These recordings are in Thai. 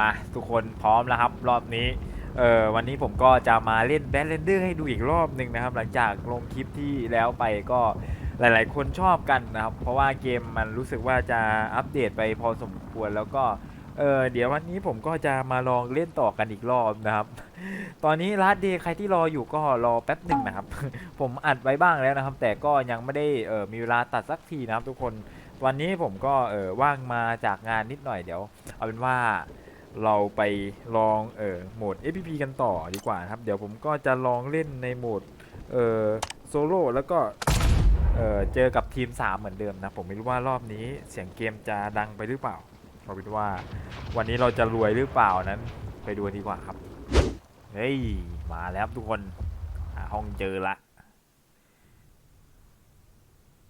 มาทุกคนพร้อมแล้วครับรอบนี้เออวันนี้ผมก็จะมาเล่นแบทเลนเดอร์ให้ดูอีกรอบหนึ่งนะครับ หลังจากลงคลิปที่แล้วไปก็หลายๆ คนชอบกันนะครับ เพราะว่าเกมมันรู้สึกว่าจะอัปเดตไปพอสมควรแล้วก็เออเดี๋ยววันนี้ผมก็จะมาลองเล่นต่อกันอีกรอบนะครับ ตอนนี้ลาดเดย์ใครที่รออยู่ก็รอแป๊บหนึ่งนะครับ ผมอัดไว้บ้างแล้วนะครับ แต่ก็ยังไม่ได้เออมีเวลาตัดสักทีนะครับ ทุกคนวันนี้ผมก็เออว่างมาจากงานนิดหน่อยเดี๋ยว เอาเป็นว่า เราไปลองเออโหมด FPP กันต่อดีกว่านะครับ เดี๋ยวผมก็จะลองเล่นในโหมดเออโซโล่แล้วก็เออเจอกับทีม 3 เหมือนเดิมนะ ผมไม่รู้ว่ารอบนี้เสียงเกมจะดังไปหรือเปล่าเอาเป็นว่าวันนี้เราจะรวยหรือเปล่านั้นไปดูดีกว่าครับ เฮ้ย มาแล้วครับทุกคนหาห้องเจอละ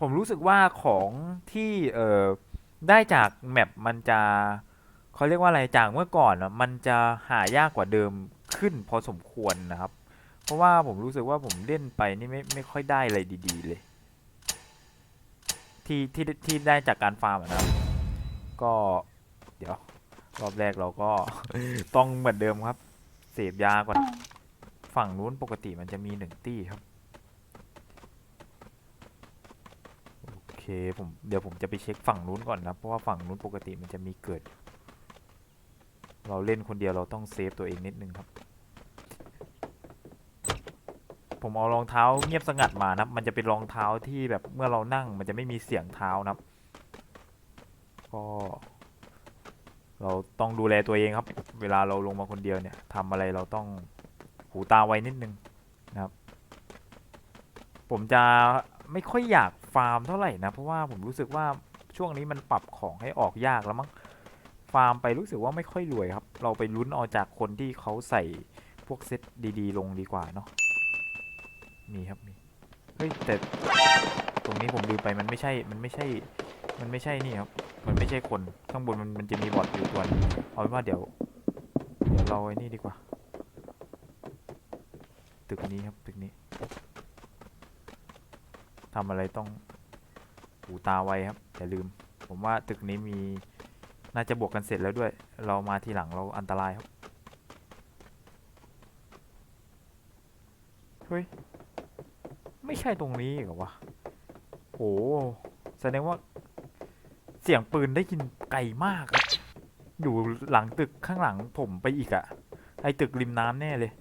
ผมรู้สึกว่าของที่เอ่อได้จากแมปมันจะ เขาเรียกว่าอะไรจากเมื่อก่อนอะมันจะหายากกว่าเดิมขึ้นพอสมควรนะครับ เพราะว่าผมรู้สึกว่าผมเล่นไปนี่ไม่ไม่ค่อยได้อะไรดีๆเลย ที่ที่ที่ได้จากการฟาร์มนะครับ ก็เดี๋ยวรอบแรกเราก็ต้องเหมือนเดิมครับ เสพยาก่อนฝั่งนู้นปกติมันจะมีหนึ่งตี้ครับโอเคผมเดี๋ยวผมจะไปเช็คฝั่งนู้นก่อนนะเพราะว่าฝั่งนู้นปกติมันจะมีเกิด เราเล่นคนเดียวเราต้องเซฟตัวเองนิดนึงครับ ผมเอารองเท้าเงียบสงัดมานะมันจะเป็นรองเท้าที่แบบเมื่อเรานั่งมันจะไม่มีเสียงเท้านะครับ ก็ เราต้องดูแลตัวเองครับ เวลาเราลงมาคนเดียวเนี่ยทำอะไรเราต้องหูตาไวนิดนึงนะครับ ผมจะไม่ค่อยอยากฟาร์มเท่าไหร่นะ เพราะว่าผมรู้สึกว่าช่วงนี้มันปรับของให้ออกยากแล้วมั้ง ฟาร์มไปรู้สึกว่าไม่ค่อยรวยครับ เราไปลุ้นเอาจากคนที่เขาใส่พวกเซตดีๆ ลงดีกว่าเนาะมีครับมีเฮ้ยแต่ตรงนี้ผมลืมไปมันไม่ใช่มันไม่ใช่ มันไม่ใช่นี่ครับ มันไม่ใช่คนข้างบนมันมันจะมีบอทอยู่ตัวนึงเอาเป็นว่าเดี๋ยวเดี๋ยวเราไอ้นี่ดีกว่า ตึกนี้ครับตึกนี้ทำอะไรต้องหูตาไวครับอย่าลืม ผมว่าตึกนี้มี น่าจะบวกกันเสร็จแล้วด้วย เรามาทีหลังเราอันตรายครับเฮ้ย ไม่ใช่ตรงนี้เหรอวะโอ้แสดงว่า เสียงปืนได้ยินไกลมากครับอยู่หลังตึกข้างหลังผมไปอีกอะไอตึกริมน้ำแน่เลย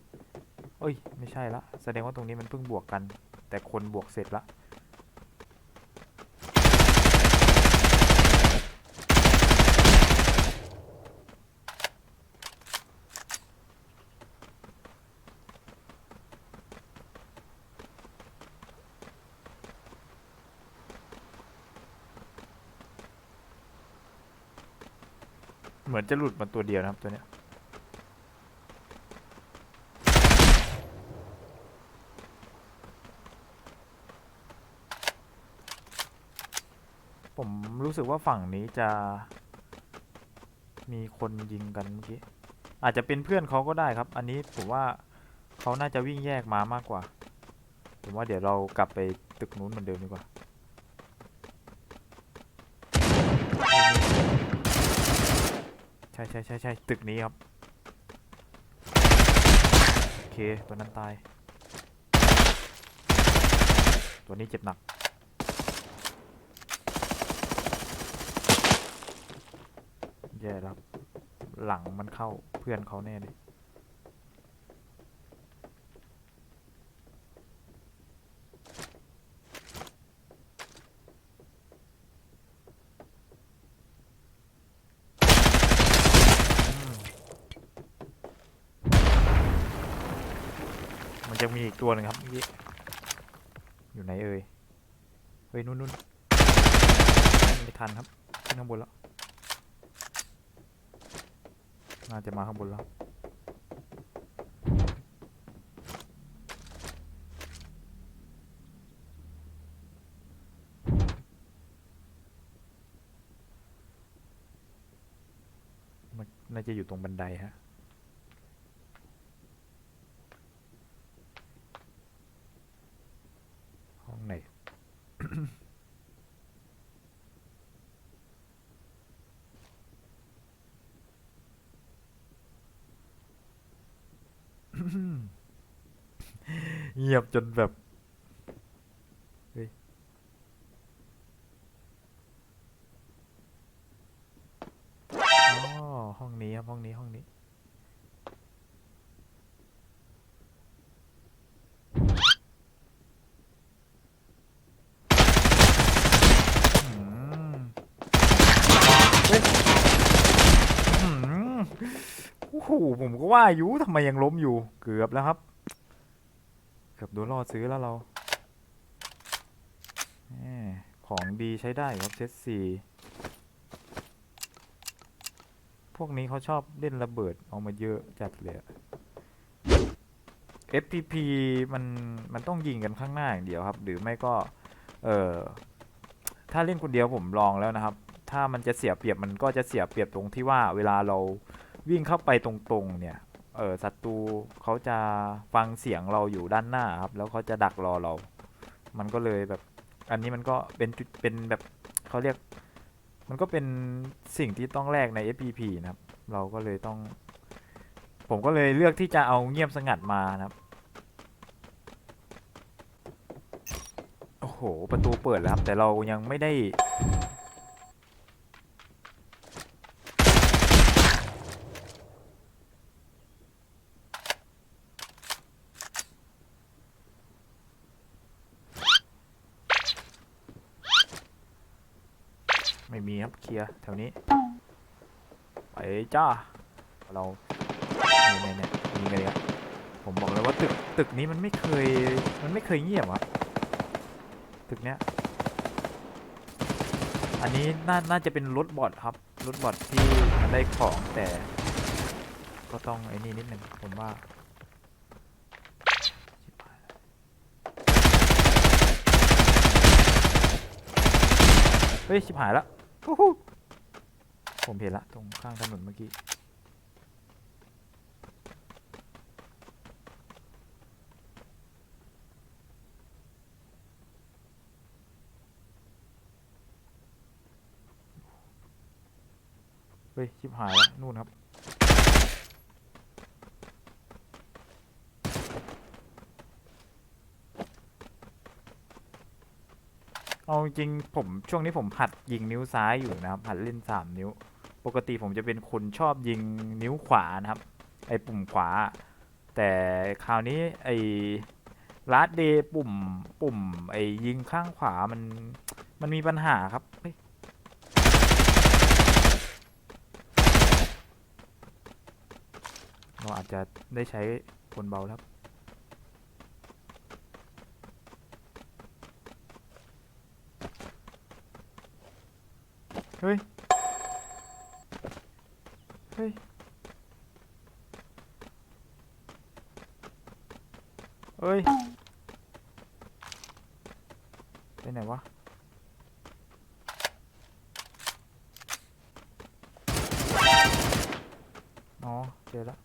เอ้ย ไม่ใช่ละ แสดงว่าตรงนี้มันเพิ่งบวกกัน แต่คนบวกเสร็จละ เหมือนจะหลุดมาตัวเดียวนะครับตัวเนี้ยผมรู้สึกว่าฝั่งนี้จะ มีคนยิงกันเมื่อกี้ อาจจะเป็นเพื่อนเขาก็ได้ครับ อันนี้ผมว่าเขาน่าจะวิ่งแยกมามากกว่า ผมว่าเดี๋ยวเรากลับไปตึกนู้นเหมือนเดิมดีกว่า ช่ใช่ใช่ใช่ตึกนี้ครับ โอเค ตัวนั้นตาย ตัวนี้เจ็บหนัก แย่แล้วหลังมันเข้าเพื่อนเขาแน่เลย มันจะมีอีก ตัวหนึ่งครับเมื่อกี้อยู่ไหนเอ่ยเฮ้ยนู่นนู่นไม่ทันครับขึ้นข้างบนแล้วน่าจะมาข้างบนแล้วน่าจะอยู่ตรงบันไดฮะ ห้องไหน เงียบจนแบบเฮ้ยอ๋อห้องนี้ครับห้องนี้ห้องนี้ฮ้ยอื้อหือโอ้โหผมก็ว่าอยู่ทำไมยังล้มอยู่เกือบแล้วครับ กือบโดนล่อซื้อแล้วเราของดีใช้ได้ครับเซตสี่พวกนี้เขาชอบเล่นระเบิดเอามาเยอะจัดเลยอะ FPP มันมันต้องยิงกันข้างหน้าอย่างเดียวครับ หรือไม่ก็ เออถ้าเล่นคนเดียวผมลองแล้วนะครับ ถ้ามันจะเสียเปรียบมันก็จะเสียเปรียบตรงที่ว่าเวลาเราวิ่งเข้าไปตรงๆเนี่ย เออศัตรูเขาจะฟังเสียงเราอยู่ด้านหน้าครับ แล้วเขาจะดักรอเรา มันก็เลยแบบ อันนี้มันก็เป็นจุดเป็นแบบเขาเรียก มันก็เป็นสิ่งที่ต้องแลกใน FPP นะครับ เราก็เลยต้อง ผมก็เลยเลือกที่จะเอาเงียบสงัดมานะครับ โอ้โห ประตูเปิดแล้วครับ แต่เรายังไม่ได้ ไม่มีครับ เคลียร์แถวนี้ ไปจ้า เราเนี่ยเนี่ยเนี่ยยิงกันเลยครับผมบอกเลยว่าตึกตึกนี้มันไม่เคย มันไม่เคยเงียบครับตึกเนี้ย อันนี้น่าน่าจะเป็นรถบอดครับ รถบอดที่มันได้ของแต่ ก็ต้องไอ้นี่นิดหนึ่งผมว่าเฮ้ยชิบหายแล้ว ผมเห็นละตรงข้างถนนเมื่อกี้ เฮ้ยชิบหายแล้วนู่นครับ เอาจริงผมช่วงนี้ผมหัดยิงนิ้วซ้ายอยู่นะครับ หัดเล่นสามนิ้ว ปกติผมจะเป็นคนชอบยิงนิ้วขวานะครับ ไอ้ปุ่มขวา แต่คราวนี้ไอ้ลาดเดปุ่มปุ่ม ไอ้ยิงข้างขวามันมันมีปัญหาครับเฮ้ยเราอาจจะได้ใช้คนเบาแล้วครับ เฮ้ย เฮ้ย เฮ้ย ไปไหนวะ อ๋อ เจอแล้ว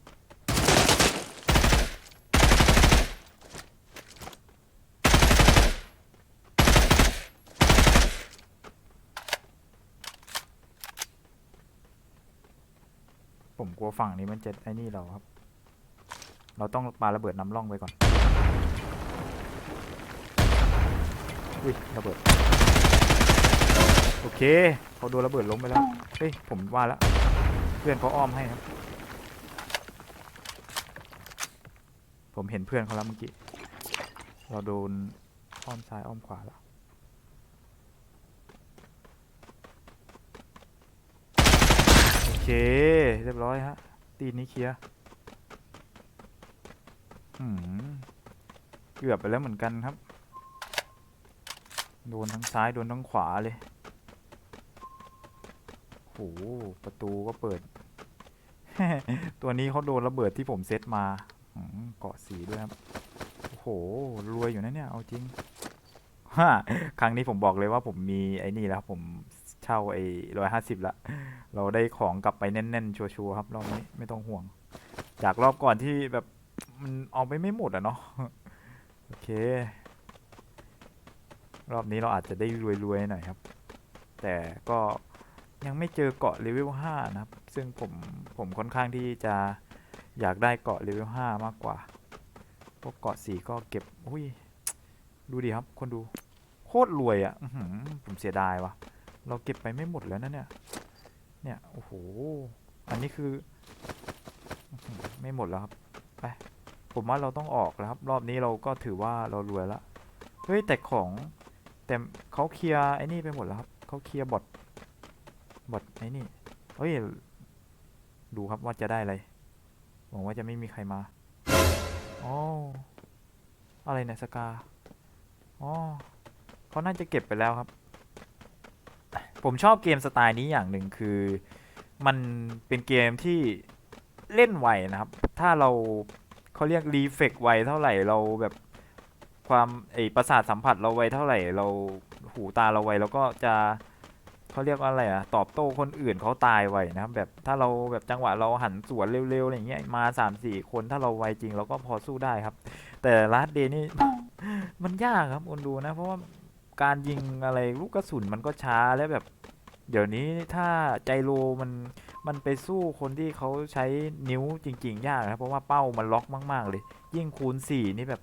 ผมกลัวฝั่งนี้มันจะไอ้นี่เราครับ เราต้องปาระเบิดนำร่องไปก่อน อุ้ยระเบิด โอเคเขาโดนระเบิดล้มไปแล้ว เฮ้ยผมว่าแล้ว เพื่อนเขาอ้อมให้ครับ ผมเห็นเพื่อนเขาแล้วเมื่อกี้ เราโดนอ้อมซ้ายอ้อมขวาแล้ว โอ เคเรียบร้อยฮะ ตีนนี้เคลียร์เกือบไปแล้วเหมือนกันครับ โดนทั้งซ้าย โดนทั้งขวาเลยโหประตูก็เปิด ตัวนี้เขาโดนระเบิดที่ผมเซตมาเกาะสีด้วยครับ โอ้โห รวยอยู่นะเนี่ย เอาจริงฮครั้งนี้ผมบอกเลยว่าผมมีไอ้นี่แล้วผม ช่าไอ้ร้อยห้าสิบละ เราได้ของกลับไปแน่นๆ ชัวร์ๆครับรอบนี้ไม่ต้องห่วง จากรอบก่อนที่แบบมันเอาไปไม่หมดอะเนาะ โอเค รอบนี้เราอาจจะได้รวยๆหน่อยครับ แต่ก็ยังไม่เจอเกาะเลเวล5นะครับ ซึ่งผมผมค่อนข้างที่จะอยากได้เกาะเลเวลห้ามากกว่า พวกเกาะสีก็เก็บ อุ้ย ดูดิครับ คนดู โคตรรวยอะ่ะผมเสียดายว่ะ เราเก็บไปไม่หมดแล้วนะเนี่ย เนี่ย โอ้โห อันนี้คือ ไม่หมดแล้วครับ ไป ผมว่าเราต้องออกแล้วครับ รอบนี้เราก็ถือว่าเรารวยล้วเฮ้ยแต่ของแต่เขาเคลียร์ไอ้นี่ไปหมดแล้วครับเขาเคลียร์บอทบอทไอ้นี่ เฮ้ย ดูครับว่าจะได้อะไร หวังว่าจะไม่มีใครมาอ๋ออะไรเนี่ยสกาอ๋อเขาน่าจะเก็บไปแล้วครับ ผมชอบเกมสไตล์นี้อย่างหนึ่งคือ มันเป็นเกมที่เล่นไวนะครับ ถ้าเราเขาเรียกรีเฟกไวเท่าไหร่เราแบบความไอประสาทสัมผัสเราไวเท่าไหร่ เราหูตาเราไวเราก็จะเขาเรียกว่าอะไรอะตอบโต้คนอื่นเขาตายไวนะครับ แบบถ้าเราแบบจังหวะเราหันสวนเร็วๆอะไรอย่างเงี้ยมาสามสี่คนถ้าเราไวจริงเราก็พอสู้ได้ครับ แต่ลัดเดนี่มันยากครับคนดูนะ เพราะว่า การยิงอะไรลูกกระสุนมันก็ช้าแล้วแบบ เดี๋ยวนี้ถ้าใจโลมันมันไปสู้คนที่เขาใช้นิ้วจริง ๆ ยากนะเพราะว่าเป้ามันล็อกมาก ๆ เลย ยิ่งคูณสี่นี่แบบ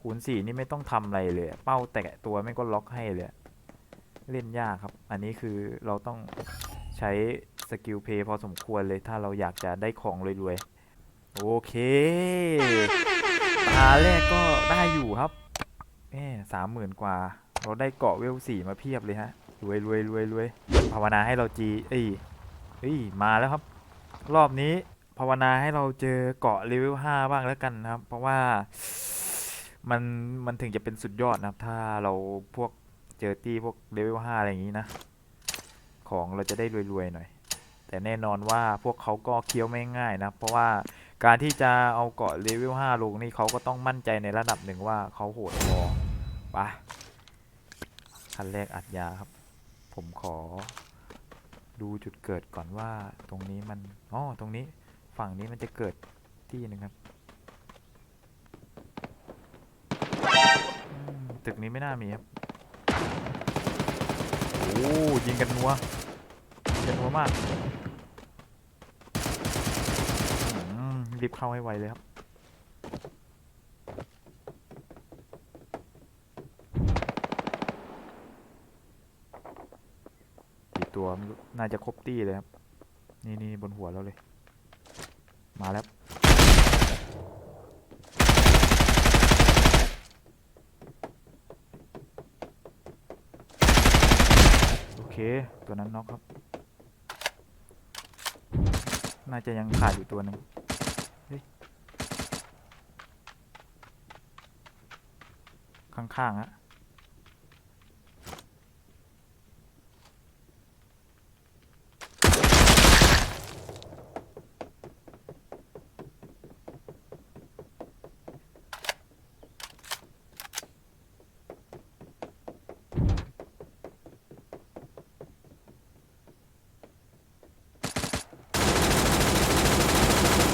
คูณสี่นี่ไม่ต้องทำอะไรเลย เป้าแตะตัวไม่ก็ล็อกให้เลยเล่นยากครับ อันนี้คือเราต้องใช้สกิลเพย์พอสมควรเลยถ้าเราอยากจะได้ของรวยๆ โอเค ตาแรกก็ได้อยู่ครับ แหมสามหมื่นกว่า เราได้เกาะเวลสี่มาเพียบเลยฮะ รวยรวยรวยรวยภาวนาให้เราจีเอ้ยเอ้ย มาแล้วครับ รอบนี้ภาวนาให้เราเจอเกาะเลเวลห้าบ้างแล้วกันนะครับ เพราะว่ามันมันถึงจะเป็นสุดยอดนะครับ ถ้าเราพวกเจอตี้พวกเลเวลห้าอะไรอย่างนี้นะ ของเราจะได้รวยๆหน่อย แต่แน่นอนว่าพวกเขาก็เคี้ยวไม่ง่ายนะ เพราะว่า การที่จะเอาเกาะเลเวล5ลงนี่เขาก็ต้องมั่นใจในระดับหนึ่งว่าเขาโหดพอไปะขั้นแรกอัดยาครับ ผมขอ ดูจุดเกิดก่อนว่าตรงนี้มันอ๋อตรงนี้ฝั่งนี้มันจะเกิดที่หนึ่งครับตึกนี้ไม่น่ามีครับโอ้ยิงกันนัวยิงกันนัวมาก อืม รีบเข้าให้ไวเลยครับ กี่ตัวไม่รู้น่าจะครบตี้เลยครับ นี่นี่บนหัวเราเลย มาแล้ว โอเค ตัวนั้นน็อกครับ น่าจะยังขาดอยู่ตัวหนึ่ง ข้างๆฮะ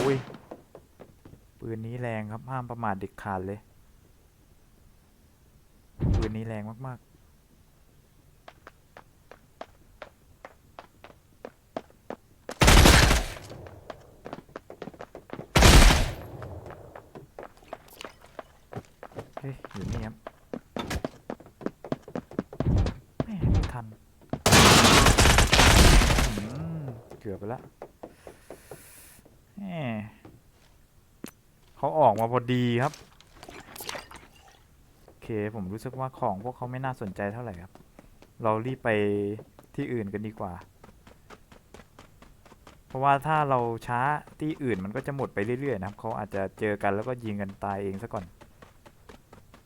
อุ้ยปืนนี้แรงครับห้ามประมาทเด็ดขาดเลย มากๆ เฮ้ย อยู่นี่ครับแม่ไม่ทันอืมเกือบไปละแหมเขาออกมาพอดีครับ เคผมรู้สึกว่าของพวกเขาไม่น่าสนใจเท่าไหร่ครับ เรารีบไปที่อื่นกันดีกว่า เพราะว่าถ้าเราช้าที่อื่นมันก็จะหมดไปเรื่อยๆนะครับเขาอาจจะเจอกันแล้วก็ยิงกันตายเองซะก่อน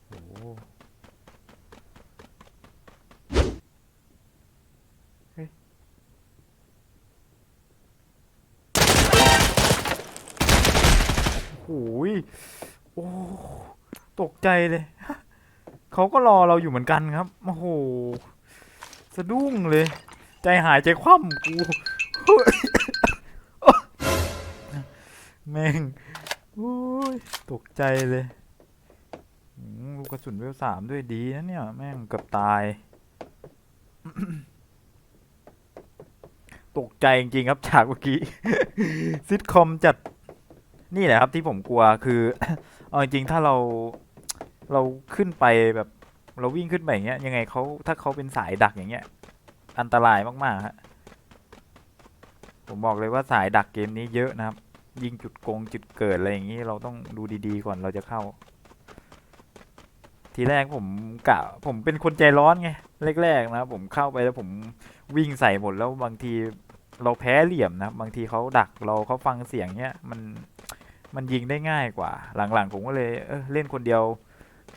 โอ้โหเฮ้ยโอ้ยโอ้ตกใจเลย เขาก็รอเราอยู่เหมือนกันครับ โอ้โห สะดุ้งเลย ใจหายใจคว่ำกูแม่งโอ้ยตกใจเลยลูกกระสุนเวลสามด้วยดีนะเนี่ย แม่งเกือบตาย ตกใจจริงๆครับฉากเมื่อกี้ ซิทคอมจัด นี่แหละครับที่ผมกลัวคือ เอาจริงๆถ้าเรา เราขึ้นไปแบบเราวิ่งขึ้นไปอย่างเงี้ยยังไงเขาถ้าเขาเป็นสายดักอย่างเงี้ย อันตรายมากๆฮะผมบอกเลยว่าสายดักเกมนี้เยอะนะครับ ยิงจุดโกงจุดเกิดอะไรอย่างนี้เราต้องดูดีๆก่อนเราจะเข้า ทีแรกผมกะผมเป็นคนใจร้อนไงแรกๆนะผมเข้าไปแล้วผมวิ่งใส่หมดแล้วบางทีเราแพ้เหลี่ยมนะบางทีเขาดักเราเขาฟังเสียงเนี้ยมันมันยิงได้ง่ายกว่า หลังๆผมก็เลยเออเล่นคนเดียว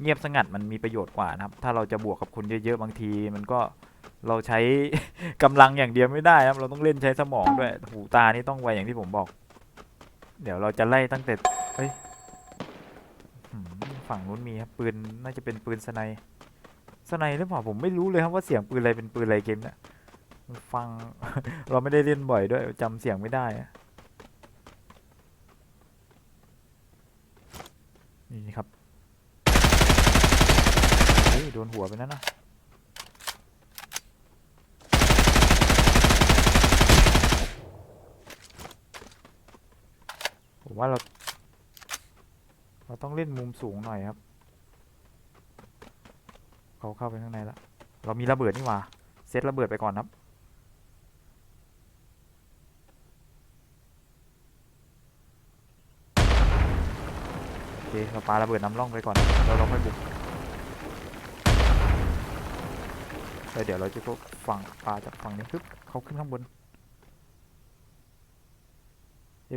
เงียบสงัดมันมีประโยชน์กว่านะครับ ถ้าเราจะบวกกับคนเยอะๆบางที มันก็เราใช้กำลังอย่างเดียวไม่ได้ครับ เราต้องเล่นใช้สมองด้วยหูตานี่ต้องไวอย่างที่ผมบอก เดี๋ยวเราจะไล่ตั้งแต่เฮ้ยฝั่งนู้นมีครับปืนน่าจะเป็นปืนสไนสไนหรือเปล่าผมไม่รู้เลยครับว่าเสียงปืนอะไรเป็นปืนอะไรเกมเนี่ยฟัง เราไม่ได้เล่นบ่อยด้วยจำเสียงไม่ได้นี่ครับ โดนหัวไปนั่นนะผมว่าเรา เราต้องเล่นมุมสูงหน่อยครับ เขาเข้าไปข้างในแล้ว เรามีระเบิดนี่หว่า เซตระเบิดไปก่อนครับ โอเค เราปาระเบิดน้ำร่องไปก่อนแล้วเราค่อยบุก แล้วเดี๋ยวเราจะก็ฝั่งปาจากฝั่งนี้ปึ๊บเขาขึ้นข้างบน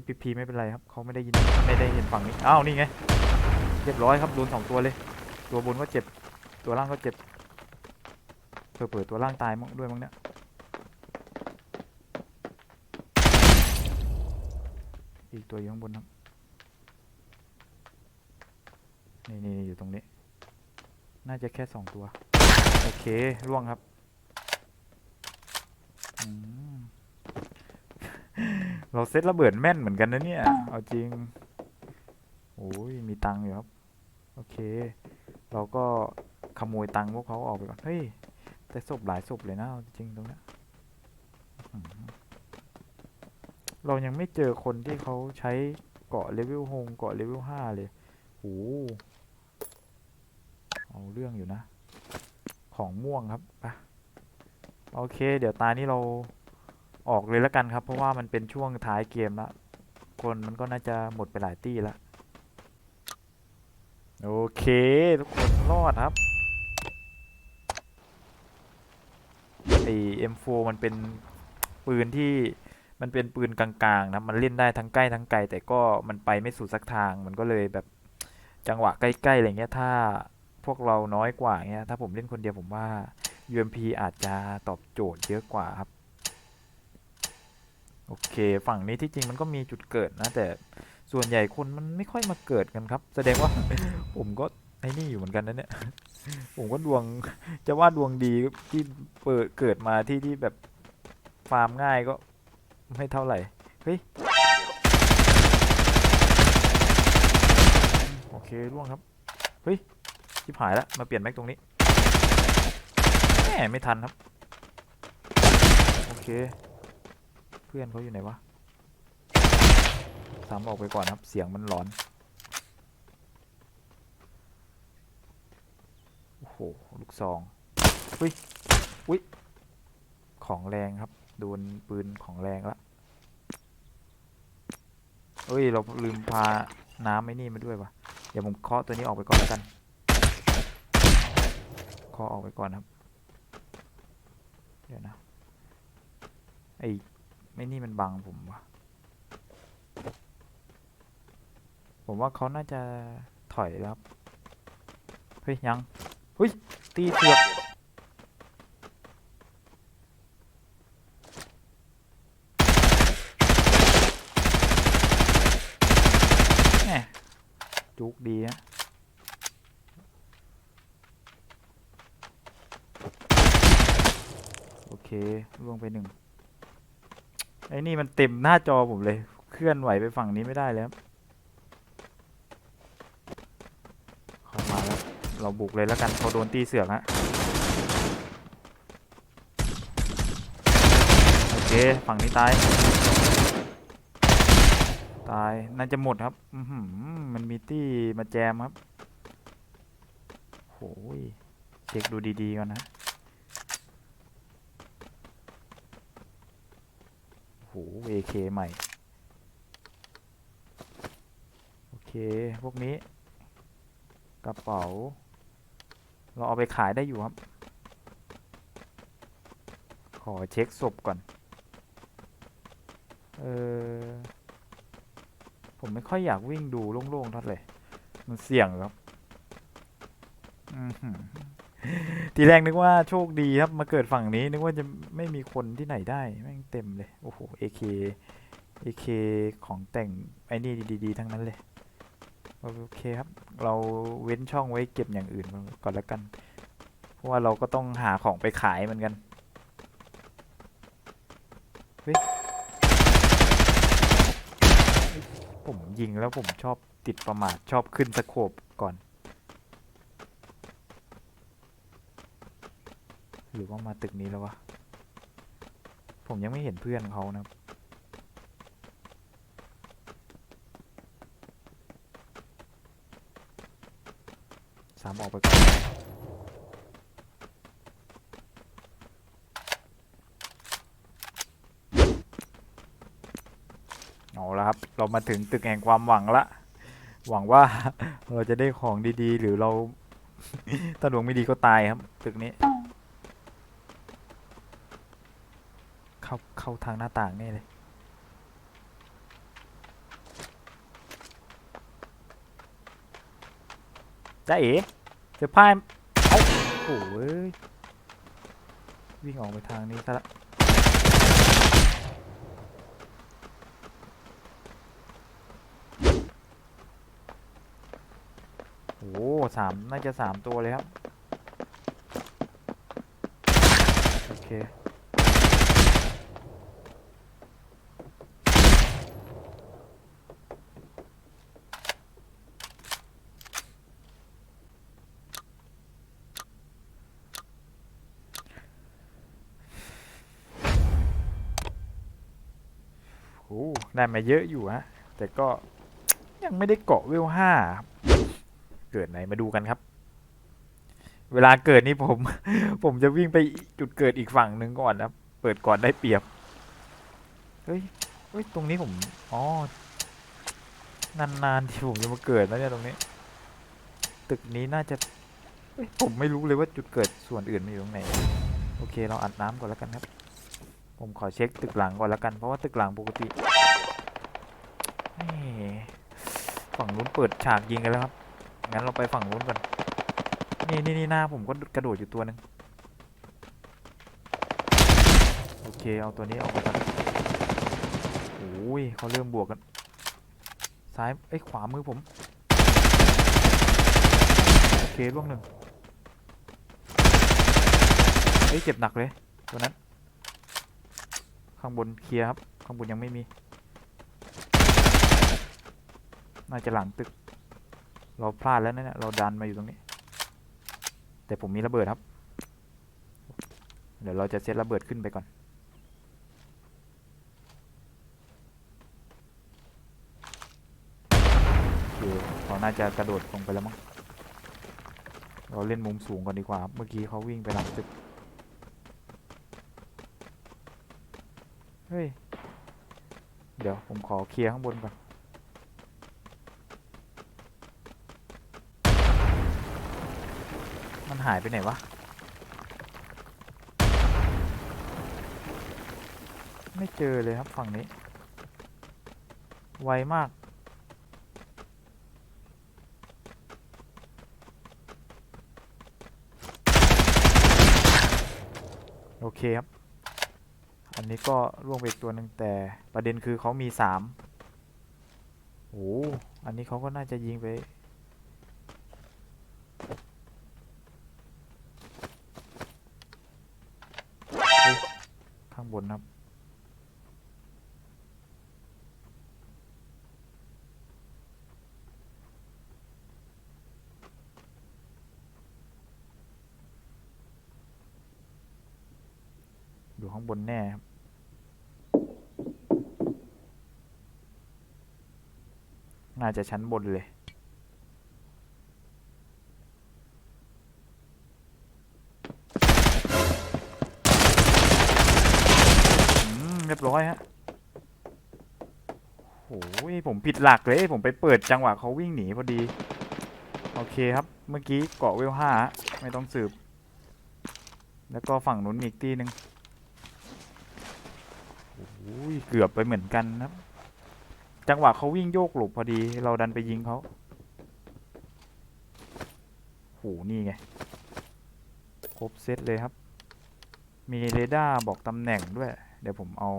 FPP ไม่เป็นไรครับเขาไม่ได้ยินไม่ได้เห็นฝั่งนี้อ้าวนี่ไงเรียบร้อยครับโดนสองตัวเลย ตัวบนก็เจ็บตัวล่างก็เจ็บเผื่อๆตัวล่างตายมั้งด้วยมั้งเนี่ยอีกตัวอยู่ข้างบนครับนี่นี่อยู่ตรงนี้ น่าจะแค่สองตัว โอเคร่วงครับเราเซตระเบิดแม่นเหมือนกันนะเนี่ย เอาจริง โอ้ย มีตังค์อยู่ครับ โอเค เราก็ขโมยตังค์พวกเขาออกไปก่อน เฮ้ย แต่ศพหลายศพเลยนะเอาจริงตรงเนี้ยอื้อหือเรายังไม่เจอคนที่เขาใช้เกาะเลเวลหงเกาะเลเวลห้าเลยโอ้เอาเรื่องอยู่นะ ของม่วงครับไปโอเค เดี๋ยวตานี้เราออกเลยแล้วกันครับ เพราะว่ามันเป็นช่วงท้ายเกมแล้วคนมันก็น่าจะหมดไปหลายตี้ล้วโอเค ทุกคนรอดครับไอ M4 มันเป็นปืนที่มันเป็นปืนกลางๆนะมันเล่นได้ทั้งใกล้ทั้งไกลแต่ก็มันไปไม่สุดสักทาง มันก็เลยแบบจังหวะใกล้ๆอะไรเงี้ยถ้า พวกเราน้อยกว่าเงี้ยถ้าผมเล่นคนเดียวผมว่า UMP อาจจะตอบโจทย์เยอะกว่าครับ โอเค ฝั่งนี้ที่จริงมันก็มีจุดเกิดนะ แต่ส่วนใหญ่คนมันไม่ค่อยมาเกิดกันครับ แสดงว่า ผมก็ไอ้นี่อยู่เหมือนกันนะเนี่ยผมก็ดวงจะว่าดวงดีที่เปิดเกิดมาที่ที่แบบฟาร์มง่ายก็ไม่เท่าไหร่เฮ้ยโอเคร่วงครับเฮ้ย ชิบหายแล้วมาเปลี่ยนแม็กตรงนี้แหมไม่ทันครับ โอเค เพื่อนเขาอยู่ไหนวะสามออกไปก่อนครับ เสียงมันหลอน โอ้โห ลูกซองอุ้ยอุ้ย ของแรงครับ โดนปืนของแรงละเอ้ย เราลืมพาน้ำไอ้นี่มาด้วยวะเดี๋ยวผมเคาะตัวนี้ออกไปก่อนแล้วกัน คาะออกไปก่อนครับ เดี๋ยวนะ ไอ้ไม่นี่มันบังผมวะผมว่าเขาน่าจะถอยแล้วครับเฮ้ย ยังเฮ้ย ตีเสือกแหมจุกดีนะโอ เคล่วงไปหนึ่งไอ้นี่มันเต็มหน้าจอผมเลย เคลื่อนไหวไปฝั่งนี้ไม่ได้แล้วเข้ามาแล้วเราบุกเลยแล้วกันเขาโดนตีเสือกฮะโอเคฝั่งนี้ตาย ตายน่าจะหมดครับมันมีตี้มาแจมครับโหยเช็คดูดีๆก่อนนะ โห AK ใหม่ โอเค พวกนี้ กระเป๋า เราเอาไปขายได้อยู่ครับ ขอเช็คศพก่อน เออ ผมไม่ค่อยอยากวิ่งดูโล่งๆท่าไหร่มันเสี่ยงครับ อื้อหือ ทีแรกนึกว่าโชคดีครับมาเกิดฝั่งนี้ นึกว่าจะไม่มีคนที่ไหนได้แม่งเต็มเลย โอ้โห AK AK ของแต่งไอ้นี่ดีๆทั้งนั้นเลยโอเคครับ เราเว้นช่องไว้เก็บอย่างอื่นก่อนแล้วกัน เพราะว่าเราก็ต้องหาของไปขายเหมือนกันเฮ้ยผมยิงแล้วผมชอบติดประมาทชอบขึ้นสโคปก่อน หรือว่ามาตึกนี้แล้ววะ ผมยังไม่เห็นเพื่อนเขานะสามออกไปก่อนเอาละครับ เรามาถึงตึกแห่งความหวังละ หวังว่าเราจะได้ของดีๆ หรือเราถ้าดวงไม่ดีก็ตายครับ ตึกนี้ เข้าเข้าทางหน้าต่างนี่เลยจ้าเอ๋เจอผ้าเอ้าโอ้ยวิ่งออกไปทางนี้ซะละโอ้โหสามน่าจะสามตัวเลยครับ โอเค โอ้ ได้มาเยอะอยู่ฮะ แต่ก็ยังไม่ได้เกาะเวลห้าครับเกิดไหนมาดูกันครับ เวลาเกิดนี่ผม ผมจะวิ่งไปจุดเกิดอีกฝั่งหนึ่งก่อนนะครับเปิดก่อนได้เปรียบ เฮ้ยเฮ้ย ตรงนี้ผม อ๋อ นานๆที่ผมจะมาเกิดนะเนี่ยตรงนี้ ตึกนี้น่าจะเฮ้ยผมไม่รู้เลยว่าจุดเกิดส่วนอื่นมันอยู่ตรงไหน โอเคเราอัดน้ำก่อนแล้วกันครับ ผมขอเช็คตึกหลังก่อนแล้วกัน เพราะว่าตึกหลังปกติ ฝั่งนู้นเปิดฉากยิงกันแล้วครับ งั้นเราไปฝั่งนู้นก่อน นี่นี่นี่หน้าผมก็กระโดดอยู่ตัวหนึ่งโอเค เอาตัวนี้ออกไปก่อนโอ้ยเขาเริ่มบวกกัน ซ้ายเอ้ขวามือผม โอเคล่วงหนึ่งเอ้ยเจ็บหนักเลย ตัวนั้น ข้างบนเคลียร์ครับ ข้างบนยังไม่มี น่าจะหลังตึก เราพลาดแล้วนะเนี่ยเราดันมาอยู่ตรงนี้ แต่ผมมีระเบิดครับ เดี๋ยวเราจะเซตระเบิดขึ้นไปก่อน โอเคเขาน่าจะกระโดดลงไปแล้วมั้ง เราเล่นมุมสูงก่อนดีกว่าครับเมื่อกี้เขาวิ่งไปหลังตึก เฮ้ย เดี๋ยวผมขอเคลียร์ข้างบนก่อน มันหายไปไหนวะ ไม่เจอเลยครับฝั่งนี้ ไวมาก โอเคครับ อันนี้ก็ร่วงไปอีกตัวหนึ่งแต่ประเด็นคือเขามีสามโอ้อันนี้เขาก็น่าจะยิงไปางบนครับ อยู่ข้างบนแน่ครับน่าจะชั้นบนเลย รียบร้อยฮะโอ้ยผมผิดหลักเลยผมไปเปิดจังหวะเขาวิ่งหนีพอดี โอเคครับ เมื่อกี้เกาะเวลห้าไม่ต้องสืบ แล้วก็ฝั่งนู้นอีกตีหนึ่งโอ้ยเกือบไปเหมือนกันครับ จังหวะเขาวิ่งโยกหลบพอดี เราดันไปยิงเขาโหนี่ไง ครบเซตเลยครับ มีเรดาร์บอกตำแหน่งด้วย เดี๋ยวผมเอา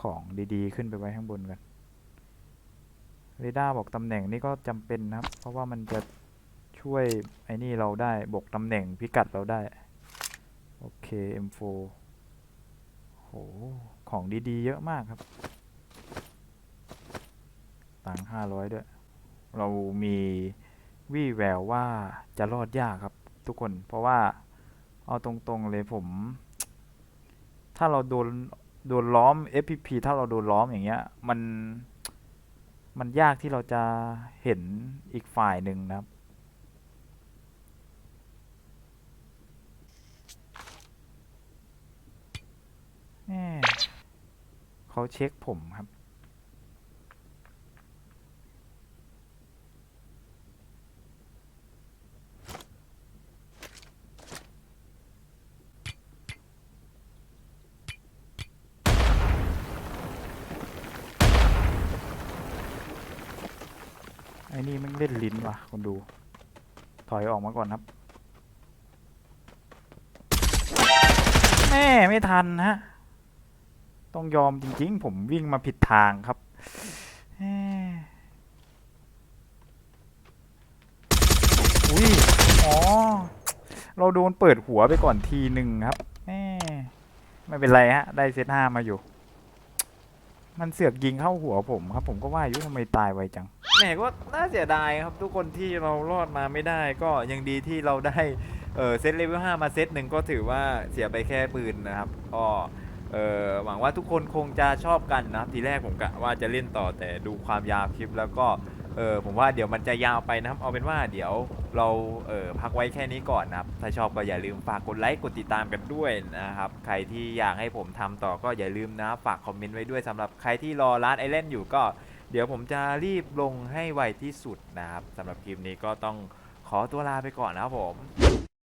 ของดีๆ ขึ้นไปไว้ข้างบนกันเรดาร์บอกตำแหน่งนี่ก็จำเป็นนะครับ เพราะว่ามันจะช่วยไอ้นี่เราได้บอกตำแหน่งพิกัดเราได้ โอเค M4 โห ของดีๆ เยอะมากครับ ตังห้าร้อยด้วย เรามีวี่แววว่าจะรอดยากครับทุกคน เพราะว่าเอาตรงๆเลยผม ถ้าเราโดนโดนล้อม FPP ถ้าเราโดนล้อมอย่างเงี้ย มันมันยากที่เราจะเห็นอีกฝ่ายหนึ่งนะครับ เขาเช็คผมครับ อ้นี่มันเล่นลิ้นว่ะคนดู ถอยออกมาก่อนครับแม่ไม่ทันฮะ ต้องยอมจริงๆ ผมวิ่งมาผิดทางครับแม่อุ้ยอ๋อ เราโดนเปิดหัวไปก่อนทีหนึ่งครับแม่ไม่เป็นไรฮะ ได้เซตห้ามาอยู่ มันเสือกยิงเข้าหัวผมครับ ผมก็ว่าอยู่ทำไมตายไวจังแหมก็น่าเสียดายครับ ทุกคนที่เรารอดมาไม่ได้ ก็ยังดีที่เราได้เออเซตเลเวลห้ามาเซตหนึ่งก็ถือว่าเสียไปแค่ปืนนะครับก็เออหวังว่าทุกคนคงจะชอบกันนะครับทีแรกผมกะว่าจะเล่นต่อแต่ดูความยาวคลิปแล้วก็ เออผมว่าเดี๋ยวมันจะยาวไปนะครับ เอาเป็นว่าเดี๋ยวเราเออพักไว้แค่นี้ก่อนนะครับ ถ้าชอบก็อย่าลืมฝากกดไลค์กดติดตามกันด้วยนะครับ ใครที่อยากให้ผมทำต่อก็อย่าลืมนะครับฝากคอมเมนต์ไว้ด้วยสำหรับใครที่รอร้านไอเล่นอยู่ก็ เดี๋ยวผมจะรีบลงให้ไวที่สุดนะครับสำหรับคลิปนี้ก็ต้องขอตัวลาไปก่อนนะครับผม